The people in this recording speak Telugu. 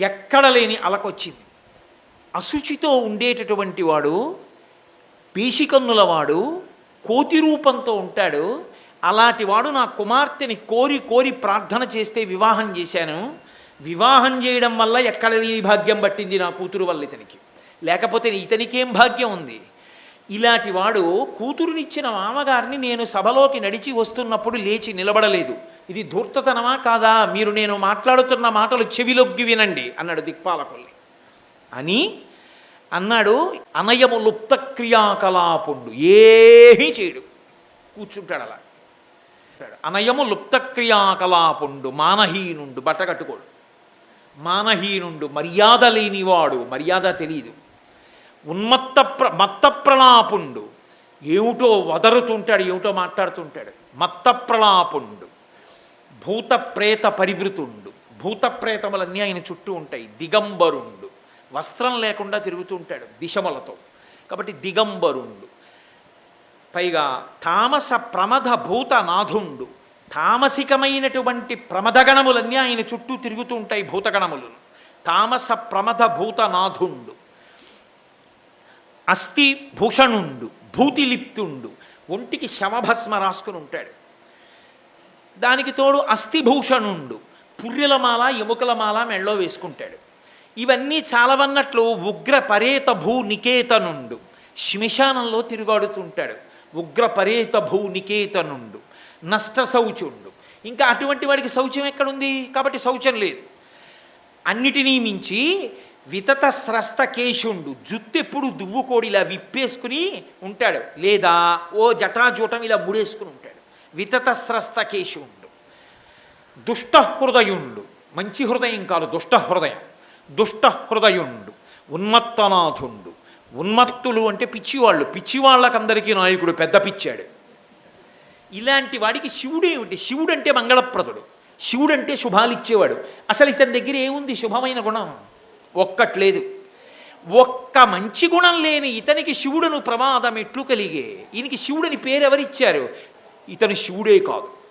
ఎక్కడ లేని అలకొచ్చింది. అశుచితో ఉండేటటువంటి వాడు పీషికన్నుల వాడు కోతి రూపంతో ఉంటాడు. అలాంటి వాడు నా కుమార్తెని కోరి కోరి ప్రార్థన చేస్తే వివాహం చేశాను. వివాహం చేయడం వల్ల ఎక్కడ లేని భాగ్యం పట్టింది నా కూతురు వల్ల ఇతనికి. లేకపోతే ఇతనికేం భాగ్యం ఉంది? ఇలాంటి వాడు కూతురునిచ్చిన మామగారిని నేను సభలోకి నడిచి వస్తున్నప్పుడు లేచి నిలబడలేదు. ఇది ధూర్తతనమా కాదా? మీరు నేను మాట్లాడుతున్న మాటలు చెవిలొగ్గి వినండి అన్నాడు దిక్పాలకొల్లి. అని అన్నాడు అనయము లుప్త క్రియాకలాపుండు ఏమీ చేయడు. కూర్చుంటాడు అలా. అనయము లుప్త క్రియాకలాపుండు మానహీనుండు బట్టకట్టుకోడు మానహీనుండు మర్యాద లేనివాడు మర్యాద తెలియదు ఉన్మత్త ప్ర మత్త ప్రలాపుండు ఏమిటో వదరుతుంటాడు ఏమిటో మాట్లాడుతుంటాడు. మత్త ప్రలాపుండు భూత ప్రేత పరివృతుండు. భూత ప్రేతములన్నీ ఆయన చుట్టూ ఉంటాయి. దిగంబరుండు. వస్త్రం లేకుండా తిరుగుతూ ఉంటాడు దిశములతో కాబట్టి దిగంబరుండు. పైగా తామస ప్రమద భూత నాథుండు తామసికమైనటువంటి ప్రమదగణములన్నీ ఆయన చుట్టూ తిరుగుతూ ఉంటాయి భూతగణములు తామస ప్రమద భూత నాథుండు అస్థి భూషణుండు భూతిలిప్తుండు ఒంటికి శవభస్మ రాసుకుని ఉంటాడు. దానికి తోడు అస్థిభూషణుండు పుర్రెలమాల ఎముకలమాల మెళ్ళో వేసుకుంటాడు. ఇవన్నీ చాలవన్నట్లు ఉగ్ర పరేత భూ నికేతనుండు. శ్మశానంలో తిరుగాడుతుంటాడు. ఉగ్ర పరేత భూ నికేతనుండు. నష్ట శౌచుండు. ఇంకా అటువంటి వాడికి శౌచం ఎక్కడుంది? కాబట్టి శౌచం లేదు. అన్నిటినీ మించి వితత స్రస్త కేశుండు జుత్తు ఎప్పుడు దువ్వుకోడి ఇలా విప్పేసుకుని ఉంటాడు. లేదా ఓ జటాజూటం ఇలా ముడేసుకుని ఉంటాడు. వితత స్రస్త కేశుండు దుష్ట హృదయుండు మంచి హృదయం కాదు దుష్ట హృదయం దుష్ట హృదయుండు ఉన్మత్తనాథుండు. ఉన్మత్తులు అంటే పిచ్చివాళ్ళు. పిచ్చివాళ్ళకందరికీ నాయకుడు పెద్ద పిచ్చాడు. ఇలాంటి వాడికి శివుడు ఏమిటి శివుడు అంటే మంగళప్రదుడు. శివుడు అంటే అసలు ఇతని దగ్గర ఏముంది? శుభమైన గుణం. ఒక్కట్లేదు. ఒక్క మంచి గుణం లేని ఇతనికి శివుడును ప్రమాదం ఎట్లు కలిగే? ఈయనకి శివుడని పేరు ఎవరిచ్చారు ఇతను శివుడే కాదు.